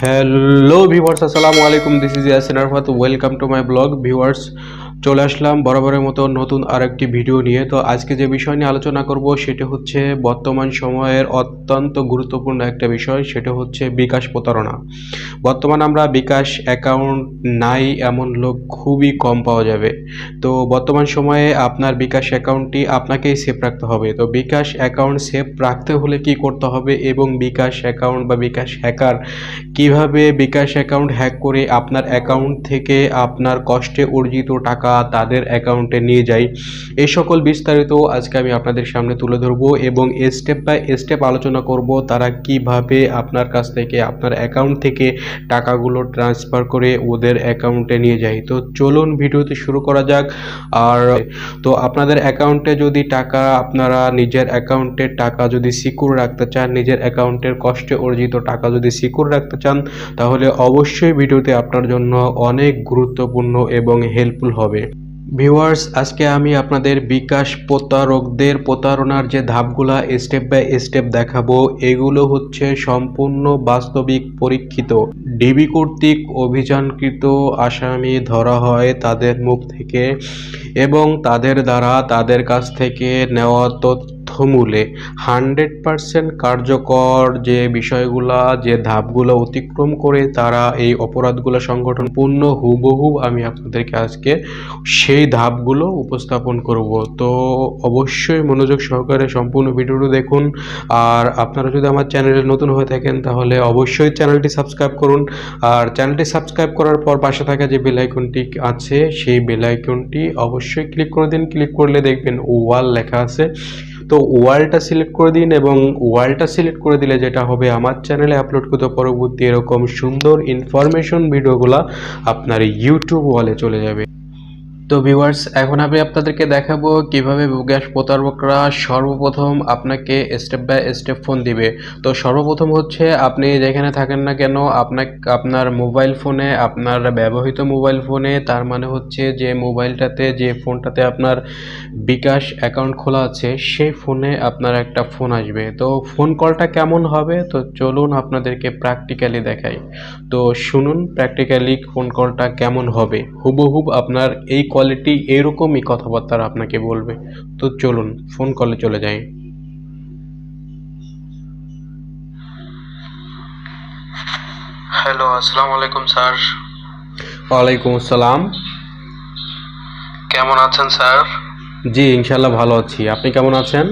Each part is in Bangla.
হ্যালো ভিউয়ার্স আসসালামু আলাইকুম this is Yasin Arafat welcome to my blog viewers চলে আসলাম বরাবরের মতো নতুন আরেকটি ভিডিও নিয়ে। তো আজকে যে বিষয় নিয়ে আলোচনা করব সেটা হচ্ছে বর্তমান সময়ের অত্যন্ত গুরুত্বপূর্ণ একটা বিষয়, সেটা হচ্ছে বিকাশ প্রতারণা। বর্তমান আমরা বিকাশ অ্যাকাউন্ট নাই এমন লোক খুবই কম পাওয়া যাবে। তো বর্তমান সময়ে আপনার বিকাশ অ্যাকাউন্টটি আপনাকেই সেফ রাখতে হবে। তো বিকাশ অ্যাকাউন্ট সেফ রাখতে হলে কি করতে হবে এবং বিকাশ অ্যাকাউন্ট বা বিকাশ হ্যাকার কীভাবে বিকাশ অ্যাকাউন্ট হ্যাক করে আপনার অ্যাকাউন্ট থেকে আপনার কষ্টে অর্জিত টাকা তাদের অ্যাকাউন্টে নিয়ে যায় এই সকল বিস্তারিত আজকে আমি আপনাদের সামনে তুলে ধরবো এবং স্টেপ বাই স্টেপ আলোচনা করব তারা কীভাবে আপনার কাছ থেকে, আপনার অ্যাকাউন্ট থেকে টাকাগুলো ট্রান্সফার করে ওদের অ্যাকাউন্টে নিয়ে যায়। তো চলুন ভিডিওতে শুরু করা যাক। আর তো আপনাদের অ্যাকাউন্টে যদি টাকা, আপনারা নিজের অ্যাকাউন্টে টাকা যদি সিকিউর রাখতে চান, নিজের অ্যাকাউন্টের কষ্টে অর্জিত টাকা যদি সিকিউর রাখতে চান, তাহলে অবশ্যই ভিডিওতে আপনার জন্য অনেক গুরুত্বপূর্ণ এবং হেল্পফুল হবে। ভিউয়ার্স, আজকে আমি আপনাদের বিকাশ প্রতারকদের প্রতারণার যে ধাপগুলা স্টেপ বাই স্টেপ দেখাবো, এগুলো হচ্ছে সম্পূর্ণ বাস্তবিক পরীক্ষিত। ডিবি কর্তৃক অভিযানকৃত আসামি ধরা হয় তাদের মুখ থেকে এবং তাদের দ্বারা তাদের কাছ থেকে নেওয়া তথ্যমূলে হান্ড্রেড পারসেন্ট কার্যকর যে বিষয়গুলা, যে ধাপগুলো অতিক্রম করে তারা এই অপরাধগুলো সংগঠন পূর্ণ হুবহু আমি আপনাদেরকে আজকে সেই ধাপগুলো উপস্থাপন করব। তো অবশ্যই মনোযোগ সহকারে সম্পূর্ণ ভিডিওটি দেখুন। আর আপনারা যদি আমার চ্যানেলে নতুন হয়ে থাকেন, তাহলে অবশ্যই চ্যানেলটি সাবস্ক্রাইব করুন। আর চ্যানেলটি সাবস্ক্রাইব করার পর পাশে থাকা যে বেল আইকনটি আছে, সেই বেল আইকনটি অবশ্যই ক্লিক করে দিন। ক্লিক করলে দেখবেন ওয়াল লেখা আছে। তো ওয়ালটা সিলেক্ট করে দিন এবং ওয়ালটা সিলেক্ট করে দিলে যেটা হবে, আমার চ্যানেলে আপলোড করতে পরবর্তী এরকম সুন্দর ইনফরমেশন ভিডিওগুলো আপনার ইউটিউব ওয়ালে চলে যাবে। তো ভিউয়ার্স এখন আমি আপনাদেরকে দেখাবো কীভাবে গ্যাস প্রতারকরা সর্বপ্রথম আপনাকে স্টেপ বাই স্টেপ ফোন দিবে। তো সর্বপ্রথম হচ্ছে আপনি যেখানে থাকেন না কেন, আপনাকে, আপনার মোবাইল ফোনে আপনার ব্যবহৃত মোবাইল ফোনে তার মানে হচ্ছে যে মোবাইলটাতে যে ফোনটাতে আপনার বিকাশ অ্যাকাউন্ট খোলা আছে, সেই ফোনে আপনার একটা ফোন আসবে। তো ফোন কলটা কেমন হবে? তো চলুন আপনাদেরকে প্র্যাকটিক্যালি দেখাই। তো শুনুন প্র্যাকটিক্যালি ফোন কলটা কেমন হবে। হুবহুব আপনার এই কোয়ালিটি এরকমই কথাবার্তা আপনাকে বলবে। তো চলুন ফোন কলে চলে যাই। হ্যালো আসসালামু আলাইকুম স্যার। ওয়ালাইকুম আসসালাম। কেমন আছেন স্যার? জি ইনশাল্লাহ ভালো আছি। আপনি কেমন আছেন?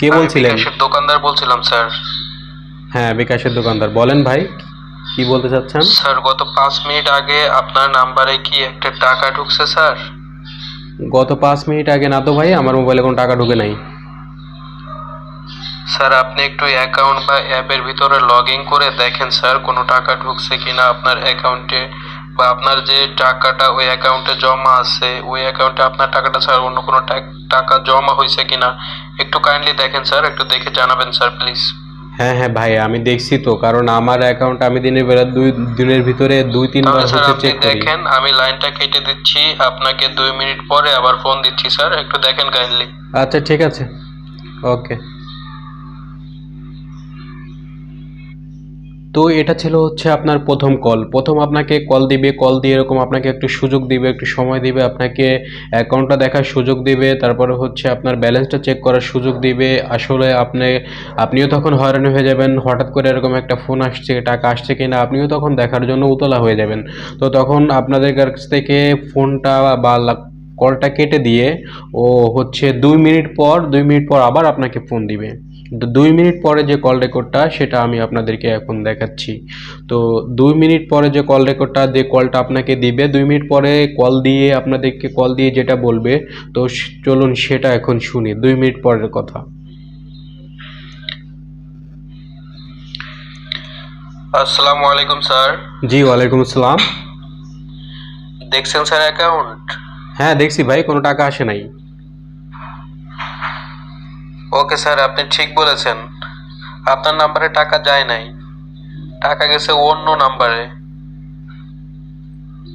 কে বলছিলেন? বিকাশের দোকানদার বলছিলাম স্যার। হ্যাঁ বিকাশের দোকানদার। বলেন ভাই কি বলতে চাচ্ছেন? স্যার গত পাঁচ মিনিট আগে আপনার নাম্বারে কি একটা টাকা ঢুকছে স্যার? গত পাঁচ মিনিট আগে না তো ভাই আমার মোবাইলে কোনো টাকা ঢুকে নাই। স্যার আপনি একটু অ্যাকাউন্ট বা অ্যাপের ভিতরে লগ ইন করে দেখেন স্যার কোনো টাকা ঢুকছে কিনা আপনার অ্যাকাউন্টে বা আপনার যে টাকাটা ওই অ্যাকাউন্টে জমা আছে ওই অ্যাকাউন্টে আপনার টাকাটা স্যার অন্য কোনো টাকা জমা হয়েছে কিনা একটু কাইন্ডলি দেখেন স্যার একটু দেখে জানাবেন স্যার প্লিজ। হ্যাঁ হ্যাঁ ভাই আমি দেখছি তো কারণ আমার অ্যাকাউন্ট আমি দিনের বেলা দুই দিনের ভিতরে দুই তিনবার স্যার হচ্ছে চেক করি। দেখেন আমি লাইনটা কেটে দিচ্ছি আপনাকে দুই মিনিট পরে আবার ফোন দিচ্ছি স্যার একটু দেখেন কাইন্ডলি আচ্ছা ঠিক আছে। ওকে তো এটা ছিল হচ্ছে আপনার প্রথম কল প্রথম আপনাকে কল দিবে কল দিয়ে এরকম আপনাকে একটু সুযোগ দিবে, একটু সময় দিবে, আপনাকে অ্যাকাউন্টটা দেখার সুযোগ দিবে, তারপরে হচ্ছে আপনার ব্যালেন্সটা চেক করার সুযোগ দিবে। আসলে আপনি, আপনিও তখন হয়রানি হয়ে যাবেন, হঠাৎ করে এরকম একটা ফোন আসছে, টাকা আসছে কিনা, আপনিও তখন দেখার জন্য উতলা হয়ে যাবেন। তো তখন আপনাদের কাছ থেকে ফোনটা বা কলটা কেটে দিয়ে ও হচ্ছে দুই মিনিট পর, দুই মিনিট পর আবার আপনাকে ফোন দিবে। দুই মিনিট পরে যে কল রেকর্ডটা সেটা আমি আপনাদেরকে এখন দেখাচ্ছি। তো দুই মিনিট পরে যে কল রেকর্ডটা যে কলটা আপনাকে দিবে দুই মিনিট পরে কল দিয়ে আপনাদেরকে কল দিয়ে যেটা বলবে তো চলুন সেটা এখন শুনি দুই মিনিট পরের কথা। আসসালামু আলাইকুম স্যার। জি ওয়ালাইকুম আসসালাম। দেখছেন স্যার অ্যাকাউন্ট হ্যাঁ দেখছি ভাই কোনো টাকা আসে নাই। ওকে স্যার আপনি ঠিক বলেছেন। আপনার নাম্বারে টাকা যায় নাই। টাকা গেছে অন্য নাম্বারে।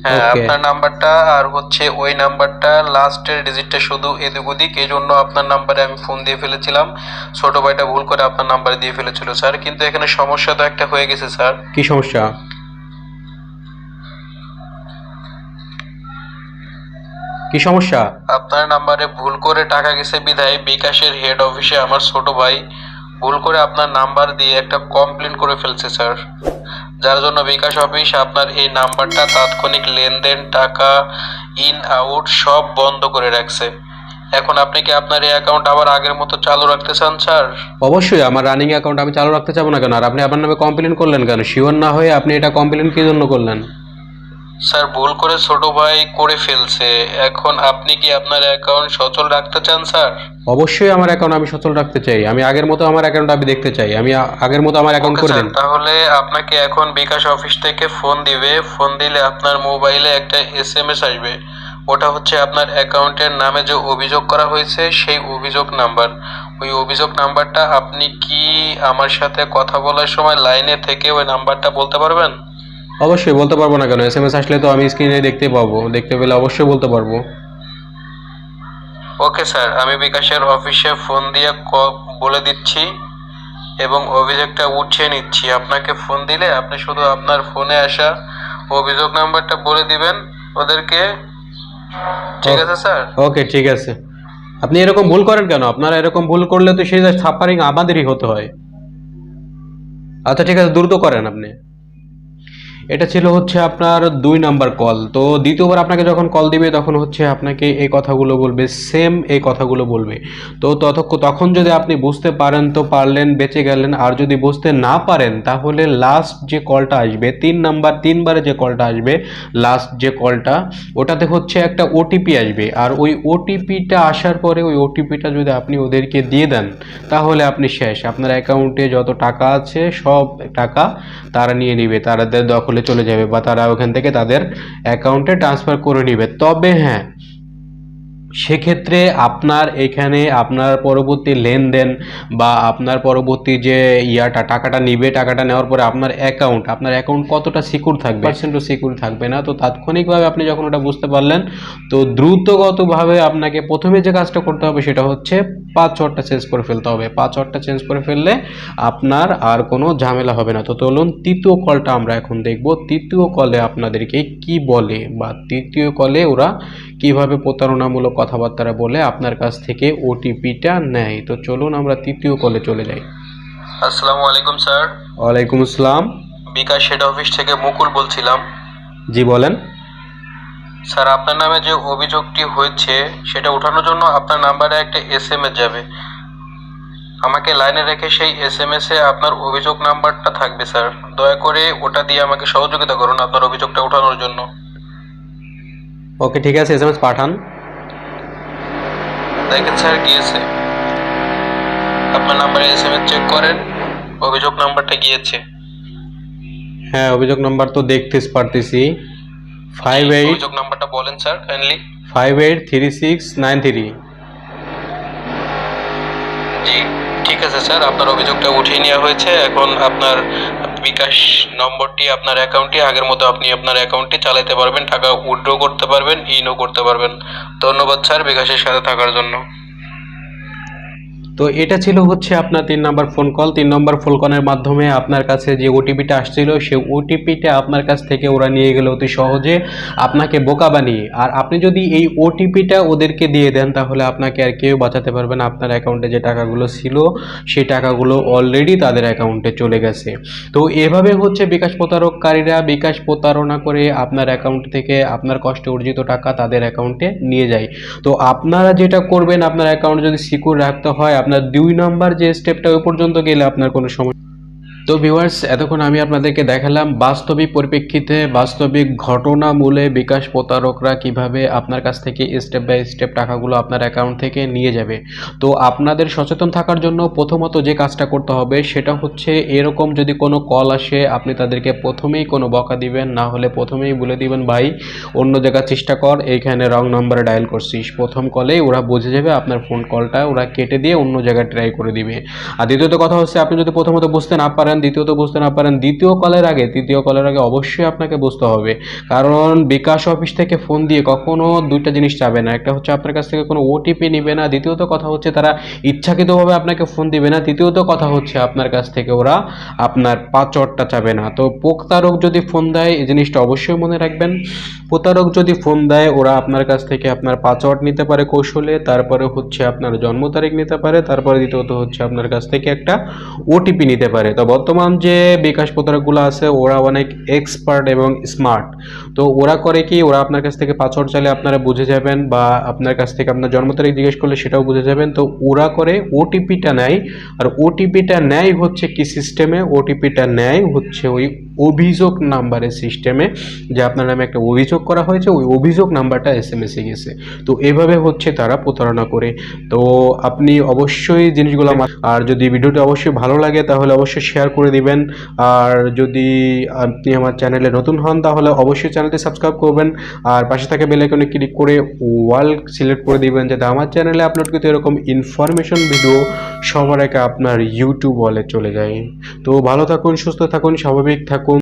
হ্যাঁ আপনার নাম্বারটা আর হচ্ছে ওই নাম্বারটা লাস্টের ডিজিটটা শুধু এদিক ওদিক এই জন্য আপনার নাম্বারে আমি ফোন দিয়ে ফেলেছিলাম। ছোট ভাইটা ভুল করে আপনার নাম্বারে দিয়ে ফেলেছিল স্যার। কিন্তু এখানে সমস্যা তো একটা হয়ে গেছে স্যার। কি সমস্যা? কি সমস্যা? আপনার নাম্বারে ভুল করে টাকা গেছে বিধায় বিকাশের হেড অফিসে আমার ছোট ভাই ভুল করে আপনার নাম্বার দিয়ে একটা কমপ্লেন করে ফেলছে স্যার যার জন্য বিকাশ অফিস আপনার এই নাম্বারটা তাৎক্ষণিক লেনদেন টাকা ইন আউট সব বন্ধ করে রাখছে। এখন আপনি কি আপনার এই অ্যাকাউন্ট আবার আগের মতো চালু রাখতে চান স্যার অবশ্যই আমার রানিং অ্যাকাউন্ট আমি চালু রাখতে চাবো না কেন? আর আপনি আপনার নামে কমপ্লেন করলেন কেন? শিওর না হয়ে আপনি এটা কমপ্লেন কি জন্য করলেন? স্যার ভুল করে ছোট ভাই করে ফেলছে। এখন আপনি কি আপনার অ্যাকাউন্ট সচল রাখতে চান স্যার? অবশ্যই আমার অ্যাকাউন্ট আমি সচল রাখতে চাই। আমি আগের মতো আমার অ্যাকাউন্ট আমি দেখতে চাই। আমি আ- আগের মতো আমার অ্যাকাউন্ট করে স্যার, তাহলে আপনাকে এখন বিকাশ অফিস থেকে ফোন দিবে। ফোন দিলে আপনার মোবাইলে একটা এস এম এস আসবে। ওটা হচ্ছে আপনার অ্যাকাউন্টের নামে যে অভিযোগ করা হয়েছে সেই অভিযোগ নাম্বার। ওই অভিযোগ নাম্বারটা আপনি কি আমার সাথে কথা বলার সময় লাইনে থেকে ওই নাম্বারটা বলতে পারবেন? অবশ্যই বলতে পারব না কেন? এস এম এস আসলে তো আমি স্ক্রিনে দেখতে পাবো। দেখতে পেলে অবশ্যই বলতে পারব। ওকে স্যার আমি বিকাশের অফিসে ফোন দিয়ে বলে দিচ্ছি এবং অভিযোগটা উঠিয়ে নিচ্ছি। আপনাকে ফোন দিলে আপনি শুধু আপনার ফোনে আসা অভিযোগ নাম্বারটা বলে দিবেন। ওদেরকে ঠিক আছে স্যার ওকে ঠিক আছে। আপনি এরকম ভুল করেন কেন? আপনারা এরকম ভুল করলে তো সেই সাফারিং আমাদেরই হতে হয়। আচ্ছা ঠিক আছে দ্রুত করেন আপনি। এটা ছিল হচ্ছে আপনার দুই নাম্বার কল তো দ্বিতীয়বার আপনাকে যখন কল দিবে, তখন হচ্ছে আপনাকে এই কথাগুলো বলবে সেম এই কথাগুলো বলবে। তো ততক্ষ, তখন যদি আপনি বুঝতে পারেন তো পারলেন, বেঁচে গেলেন। আর যদি বুঝতে না পারেন, তাহলে লাস্ট যে কলটা আসবে, তিন নাম্বার তিনবারে যে কলটা আসবে লাস্ট যে কলটা ওটাতে হচ্ছে একটা ওটিপি আসবে। আর ওই ওটিপিটা আসার পরে ওই ওটিপিটা যদি আপনি ওদেরকে দিয়ে দেন, তাহলে আপনি শেষ। আপনার অ্যাকাউন্টে যত টাকা আছে, সব টাকা তারা নিয়ে নিবে। তাদের দখলে চলে যাবে বা তারা ওখান থেকে তাদের অ্যাকাউন্টে ট্রান্সফার করে নিবে। তবে হ্যাঁ সেক্ষেত্রে আপনার এখানে আপনার পরবর্তী লেনদেন বা আপনার পরবর্তী যে ইয়াটা, টাকাটা নিবে, টাকাটা নেওয়ার পরে আপনার অ্যাকাউন্ট আপনার অ্যাকাউন্ট কতটা সিকিউর থাকবে? পার্সেন্টও সিকিউর থাকবে না, তো তাৎক্ষণিকভাবে আপনি যখন ওটা বুঝতে পারলেন, তো দ্রুতগতভাবে আপনাকে প্রথমে যে কাজটা করতে হবে সেটা হচ্ছে পাঁচ পাসওয়ার্ডটা চেঞ্জ করে ফেলতে হবে। পাঁচ পাসওয়ার্ডটা চেঞ্জ করে ফেললে আপনার আর কোনো ঝামেলা হবে না। তো চলুন, তৃতীয় কলটা আমরা এখন দেখব। তৃতীয় কলে আপনাদেরকে কি বলে বা তৃতীয় কলে ওরা কীভাবে প্রতারণামূলক কথাবার্তা বলে আপনার কাছ থেকে ওটিপিটা নেয়? তো চলুন আমরা তৃতীয় কলে চলে যাই। আসসালামু আলাইকুম স্যার। ওয়ালাইকুম আসসালাম। বিকাশ হেড অফিস থেকে মুকুল বলছিলাম। জি বলেন। স্যার আপনার নামে যে অভিযোগটি হয়েছে সেটা ওঠানোর জন্য আপনার নাম্বারে একটা এস এম এস যাবে। আমাকে লাইনে রেখে সেই এস এম এস এ আপনার অভিযোগ নাম্বারটা থাকবে স্যার। দয়া করে ওটা দিয়ে আমাকে সহযোগিতা করুন আপনার অভিযোগটা ওঠানোর জন্য। ওকে ঠিক আছে এস এম এস পাঠান। দেখেন স্যার গিয়েছে আপনার নাম্বারে এস এম এস চেক করেন অভিযোগ নাম্বারটা গিয়েছে। হ্যাঁ অভিযোগ নাম্বার তো দেখতেস পারতেছি। ফাইভ এইট অভিযোগ নাম্বারটা বলেন sir kindly five eight three six nine three জি ঠিক আছে স্যার আপনার অভিযোগটা উঠিয়ে নেওয়া হয়েছে। এখন আপনার বিকাশ নম্বরটি আপনার অ্যাকাউন্টে আগের মতো আপনি আপনার অ্যাকাউন্টে চালাতে পারবেন, টাকা উইথড্র করতে পারবেন ইনও করতে পারবেন। ধন্যবাদ স্যার বিকাশের সাথে থাকার জন্য। তো এটা ছিল হচ্ছে আপনার তিন নম্বর ফোন কল তিন নম্বর ফোন কলের মাধ্যমে আপনার কাছে যে ওটিপিটা আসছিল সেই ওটিপিটা আপনার কাছ থেকে ওরা নিয়ে গেলে অতি সহজে। আপনাকে বোকা বানিয়ে। আর আপনি যদি এই ওটিপিটা ওদেরকে দিয়ে দেন, তাহলে আপনাকে আর কেউ বাঁচাতে পারবে না। আপনার অ্যাকাউন্টে যে টাকাগুলো ছিল, সেই টাকাগুলো অলরেডি তাদের অ্যাকাউন্টে চলে গেছে। তো এভাবে হচ্ছে বিকাশ প্রতারককারীরা বিকাশ প্রতারণা করে আপনার অ্যাকাউন্ট থেকে আপনার কষ্টে অর্জিত টাকা তাদের অ্যাকাউন্টে নিয়ে যায়। তো আপনারা যেটা করবেন, আপনার অ্যাকাউন্ট যদি সিকিউর রাখতে হয় আপনার দুই নাম্বার যে স্টেপটা ওই পর্যন্ত গেলে আপনার কোনো সমস্যা তো ভিউয়ার্স এতক্ষণ আমি আপনাদেরকে দেখালাম বাস্তবিক পরিপ্রেক্ষিতে বাস্তবিক ঘটনামূলে বিকাশ প্রতারকরা কীভাবে আপনার কাছ থেকে স্টেপ বাই স্টেপ টাকাগুলো আপনার অ্যাকাউন্ট থেকে নিয়ে যাবে। তো আপনাদের সচেতন থাকার জন্য প্রথমত যে কাজটা করতে হবে, সেটা হচ্ছে এরকম যদি কোনো কল আসে, আপনি তাদেরকে প্রথমেই কোনো বকা দিবেন, না হলে প্রথমেই বলে দিবেন, ভাই, অন্য জায়গায় চেষ্টা কর, এইখানে রং নম্বরে ডায়াল করছিস। প্রথম কলেই ওরা বুঝে যাবে আপনার ফোন কলটা ওরা কেটে দিয়ে অন্য জায়গায় ট্রাই করে দিবে। আর দ্বিতীয়ত কথা হচ্ছে, আপনি যদি প্রথমত বুঝতে না পারেন দ্বিতীয়ত বুঝতে না পারেন, দ্বিতীয় কলের আগে, তৃতীয় কলের আগে অবশ্যই আপনাকে বুঝতে হবে। কারণ বিকাশ অফিস থেকে ফোন দিয়ে কখনো দুইটা জিনিস চাবে না। একটা হচ্ছে আপনার কাছ থেকে কোনো ওটিপি নেবে না, দ্বিতীয়ত কথা হচ্ছে তারা ইচ্ছাকৃতভাবে আপনাকে ফোন দিবে না, তৃতীয়ত কথা হচ্ছে আপনার কাছ থেকে ওরা আপনার পাসওয়ার্ডটা চাবে না। তো প্রতারক যদি ফোন দেয়, এই জিনিসটা অবশ্যই মনে রাখবেন। প্রতারক যদি ফোন দেয়, ওরা আপনার কাছ থেকে আপনার পাসওয়ার্ড নিতে পারে কৌশলে, তারপরে হচ্ছে আপনার জন্ম তারিখ নিতে পারে, তারপরে দ্বিতীয়ত হচ্ছে আপনার কাছ থেকে একটা ওটিপি নিতে পারে। তো বর্তমান যে বিকাশ প্রতারকগুলো আছে, ওরা অনেক এক্সপার্ট এবং স্মার্ট তো ওরা করে কি, ওরা আপনার কাছ থেকে পাসওয়ার্ড চাইলে আপনারা বুঝে যাবেন বা আপনার কাছ থেকে আপনার জন্ম তারিখ জিজ্ঞেস করলে সেটাও বুঝে যাবেন। তো ওরা করে ওটিপিটা নেয়, আর ওটিপিটা নেয় হচ্ছে কি সিস্টেমে ওটিপিটা নেয় হচ্ছে ওই অভিযোগ নাম্বারের সিস্টেমে যে আপনার নামে একটা অভিযোগ করা হয়েছে, ওই অভিযোগ নাম্বারটা এস এম এসে গেছে। তো এভাবে হচ্ছে তারা প্রতারণা করে। তো আপনি অবশ্যই জিনিসগুলো আর যদি ভিডিওটি অবশ্যই ভালো লাগে, তাহলে অবশ্যই শেয়ার করে দিবেন। আর যদি আপনি আমার চ্যানেলে নতুন হন, তাহলে অবশ্যই চ্যানেলটি সাবস্ক্রাইব করবেন। আর পাশে থাকা বেল আইকনে ক্লিক করে ওয়াল সিলেক্ট করে দিবেন, যাতে আমার চ্যানেলে আপলোড কিন্তু এরকম ইনফরমেশন ভিডিও সবার আগে আপনার ইউটিউব ওয়ালে চলে যায়। তো ভালো থাকুন, সুস্থ থাকুন, স্বাভাবিক থাকুন।